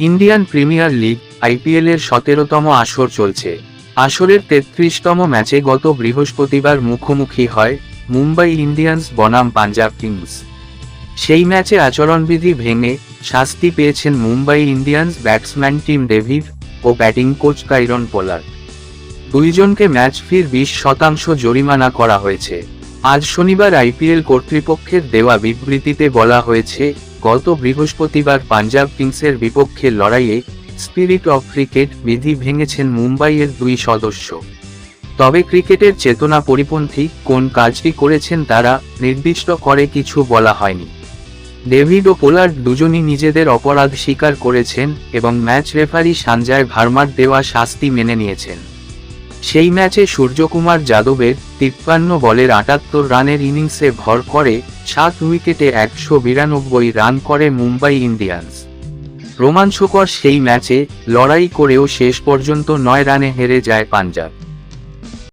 Indian premier league, IPL এর সতেরোতম আসর চলছে। আসরের তেত্রিশতম ম্যাচে গত বৃহস্পতিবার মুখোমুখি হয় মুম্বাই ইন্ডিয়ান্স বনাম পাঞ্জাব কিংস। সেই ম্যাচে আচরণবিধি ভেঙে শাস্তি পেয়েছেন Mumbai Indians batsman Tim David ও ব্যাটিং কোচ কাইরন পোলার দুইজনকে ম্যাচ ফির বিশ শতাংশ জরিমানা করা হয়েছে। আজ শনিবার আইপিএল কর্তৃপক্ষের দেওয়া বিবৃতিতে বলা হয়েছে গত বৃহস্পতিবার পাঞ্জাব কিংসের বিপক্ষে লড়াইয়ে স্পিরিট অফ ক্রিকেট বিধি ভেঙেছেন মুম্বাইয়ের দুই সদস্য। তবে ক্রিকেটের চেতনা পরিপন্থী কোন কাজটি করেছেন তারা নির্দিষ্ট করে কিছু বলা হয়নি। ডেভিড ও পোলার্ড দুজনই নিজেদের অপরাধ স্বীকার করেছেন এবং ম্যাচ রেফারি সানজায় ভার্মার দেওয়া শাস্তি মেনে নিয়েছেন। সেই ম্যাচে সূর্যকুমার যাদবের তিপ্পান্ন বলের আটাত্তর রানের ইনিংসে ভর করে সাত উইকেটে একশো বিরানব্বই রান করে মুম্বাই ইন্ডিয়ান্স। রোমাঞ্চকর সেই ম্যাচে লড়াই করেও শেষ পর্যন্ত নয় রানে হেরে যায় পাঞ্জাব।